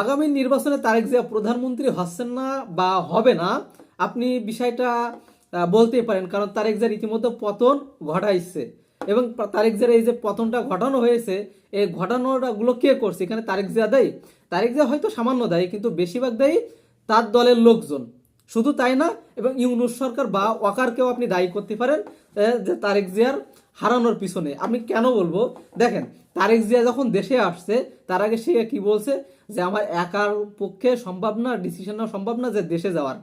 আগামী নির্বাচনে তারেক জিয়া প্রধানমন্ত্রী হচ্ছেন না বা হবে না, আপনি বিষয়টা বলতে পারেন, কারণ তারেক জিয়ার ইতিমধ্যে পতন ঘটাইছে। এবং তারেক জিয়ার এই যে পতনটা ঘটানো হয়েছে, এই ঘটানোটাগুলো কে করছে? এখানে তারেক জিয়া দেয়। তারেক জিয়া হয়তো সামান্য দেয়, কিন্তু বেশিরভাগ দেয় তার দলের লোকজন। শুধু তাই না, এবং ইউনুস সরকার বা ওয়াকারকেও আপনি দায়ী করতে পারেন যে তারেক জিয়ার হারানোর পিছনে। আমি কেন বলব? দেখেন, তারেক জিয়া যখন দেশে আসছে, তার আগে সে কি বলছে? যে আমার একার পক্ষে সম্ভব না ডিসিশন নেওয়া সম্ভব না যে দেশে যাওয়ার।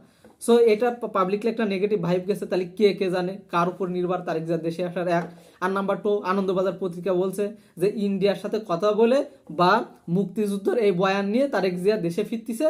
সো এটা পাবলিকলি একটা নেগেটিভ ভাইব গেছে, তাহলে কে কে জানে? কার উপর নির্ভর তারেক জিয়া দেশে আসার এক? আর নাম্বার টু আনন্দবাজার পত্রিকা বলছে যে ইন্ডিয়ার সাথে কথা বলে বা মুক্তিযুদ্ধের এই বয়ান নিয়ে তারেক জিয়া দেশে ফিরতিছে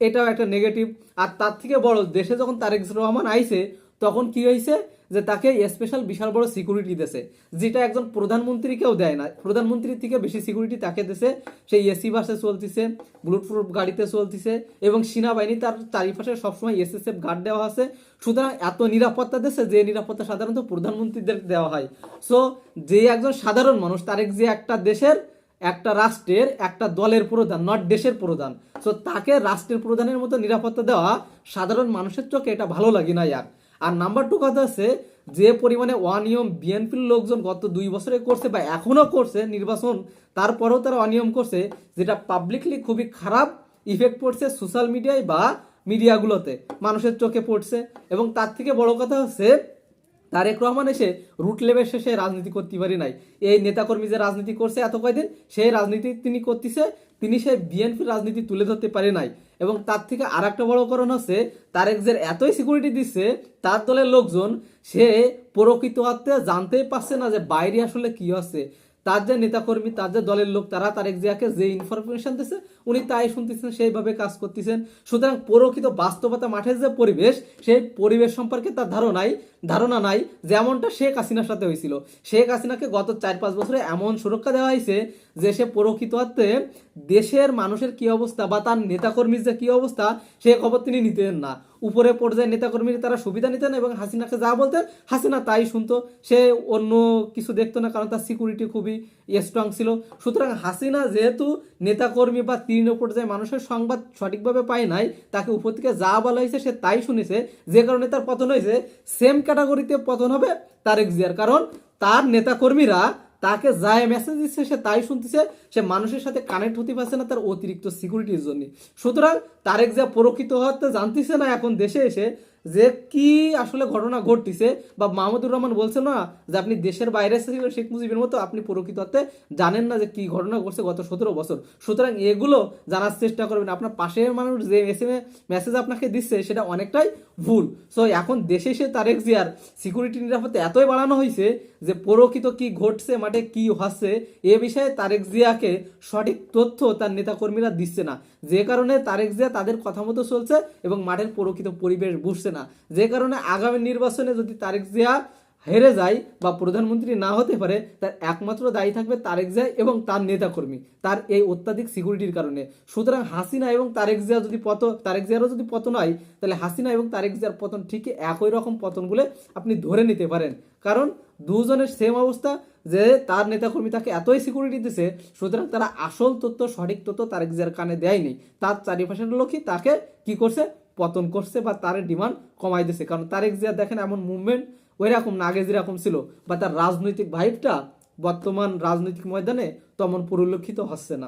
এটাও একটা নেগেটিভ আর তার থেকে বড়, দেশে যখন তারেক রহমান আইছে, তখন কি হয়েছে যে তাকে স্পেশাল বিশাল বড় সিকিউরিটি দেছে যেটা একজন প্রধানমন্ত্রীকেও দেয় না। প্রধানমন্ত্রীর থেকে বেশি সিকিউরিটি তাকে দেশে সেই এসি বাসে চলতেছে বুলেট প্রুফ গাড়িতে চলতিছে এবং সেনাবাহিনী তার চারিপাশে সবসময় এসএসএফ গার্ড দেওয়া আছে। সুতরাং এত নিরাপত্তা দেশে যে নিরাপত্তা সাধারণত প্রধানমন্ত্রীদের দেওয়া হয়। সো যে একজন সাধারণ মানুষ, তারেক যে একটা দেশের একটা রাষ্ট্রের, একটা দলের প্রধান নট দেশের প্রধান। সো তাকে রাষ্ট্রের প্রধানের মতো নিরাপত্তা দেওয়া সাধারণ মানুষের চোখে এটা ভালো লাগে না ইয়ার। আর নাম্বার টু কথা আছে যে পরিমাণে অনিয়ম বিএনপির লোকজন গত দুই বছরে করছে বা এখনও করছে নির্বাচন, তারপরেও তারা অনিয়ম করছে, যেটা পাবলিকলি খুবই খারাপ ইফেক্ট পড়ছে সোশ্যাল মিডিয়ায় বা মিডিয়াগুলোতে মানুষের চোখে পড়ছে। এবং তার থেকে বড় কথা হচ্ছে তারেক রহমান এসে রুট লেভেল শেষে রাজনীতি করতে পারি নাই। এই নেতাকর্মী যে রাজনীতি করছে এত কয়দিন, সেই রাজনীতি তিনি করতেছে, তিনি সে বিএনপির রাজনীতি তুলে ধরতে পারে নাই। এবং তার থেকে আর একটা বড় কারণ হচ্ছে, তারেক যে এতই সিকিউরিটি দিচ্ছে, তার দলের লোকজন, সে প্রকৃত অর্থে জানতেই পারছে না যে বাইরে আসলে কি হচ্ছে। তার যে নেতাকর্মী, তার যে দলের লোক, তারা তারেক জিয়াকে যে ইনফরমেশন দিচ্ছে উনি তাই শুনতেছেন, সেইভাবে কাজ করতেছেন। সুতরাং প্রকৃত বাস্তবতা, মাঠের যে পরিবেশ, সেই পরিবেশ সম্পর্কে তার ধারণাই ধারণা নাই, যেমনটা শেখ হাসিনার সাথে হয়েছিল। শেখ হাসিনাকে গত চার পাঁচ বছরে এমন সুরক্ষা দেওয়া হয়েছে যে সে প্রকৃত অর্থে দেশের মানুষের কি অবস্থা বা তার নেতাকর্মীর যে কি অবস্থা, সে খবর তিনি নিতেন না। উপরে পর্যায়ে নেতাকর্মীরা তারা সুবিধা নিতেন এবং হাসিনাকে যা বলতেন, হাসিনা তাই শুনতো। সে অন্য কিছু দেখতো না কারণ তার সিকিউরিটি খুবই স্ট্রং ছিল। সুতরাং হাসিনা যেহেতু নেতাকর্মী বা তৃণ পর্যায়ে মানুষের সংবাদ সঠিকভাবে পায় নাই, তাকে উপর থেকে যা বলা হয়েছে সে তাই শুনেছে। যে কারণে তার পতন হয়েছে সেম ক্যাটাগরিতে পতন হবে তারেক জিয়ার। কারণ তার নেতাকর্মীরা তাকে যায় মেসেজ দিচ্ছে, সে তাই শুনতেছে, সে মানুষের সাথে কানেক্ট হতে পারছে না তার অতিরিক্ত সিকিউরিটির জন্য। সুতরাং তারেক যা প্রকৃত হতে জানতেছে না এখন দেশে এসে যে কি আসলে ঘটনা ঘটতেছে, বা মাহমুদুর রহমান বলছে না যে আপনি দেশের বাইরে এসেছিলেন শেখ মুজিবের মতো আপনি প্রকৃত অর্থে জানেন না যে কি ঘটনা ঘটছে গত সতেরো বছর। সুতরাং এগুলো জানার চেষ্টা করবেন। আপনার পাশের মানুষ যে এম মেসেজ আপনাকে দিচ্ছে, সেটা অনেকটাই ভুল। সো এখন দেশে এসে তারেক জিয়ার সিকিউরিটি নিরাপত্তা এতই বাড়ানো হয়েছে যে প্রকৃত কি ঘটছে, মাঠে কি হচ্ছে, এ বিষয়ে তারেক জিয়াকে সঠিক তথ্য তার নেতাকর্মীরা দিচ্ছে না। যে কারণে তারেক জিয়া তাদের কথা মতো চলছে এবং মাঠের প্রকৃত পরিবেশ বুঝছে না। যে কারণে আগামী নির্বাচনে যদি তারেক জিয়া হেরে যায় বা প্রধানমন্ত্রী না হতে পারে, তার একমাত্র দায়ী থাকবে তারেক জিয়া এবং তার নেতাকর্মী, তার এই অত্যাধিক সিকিউরিটির কারণে। সুতরাং হাসিনা এবং তারেক জিয়া যদি পত, তারেক জিয়ারও যদি পতন হয়, তাহলে হাসিনা এবং তারেক জিয়ার পতন ঠিকই একই রকম পতনগুলো আপনি ধরে নিতে পারেন। কারণ দুজনের সেম অবস্থা, যে তার নেতাকর্মী তাকে এতই সিকিউরিটি দিছে, সুতরাং তারা আসল তথ্য, সঠিক তথ্য তারেক জিয়ার কানে দেয়নি। তার চারিপাশের লোকই তাকে কি করছে? পতন করছে বা তার ডিমান্ড কমাই দিছে। কারণ তারেক জিয়া দেখেন এমন মুভমেন্ট ওই রকম আগে যেরকম ছিল বা তার রাজনৈতিক ভাইবটা বর্তমান রাজনৈতিক ময়দানে তেমন পরিলক্ষিত হচ্ছে না।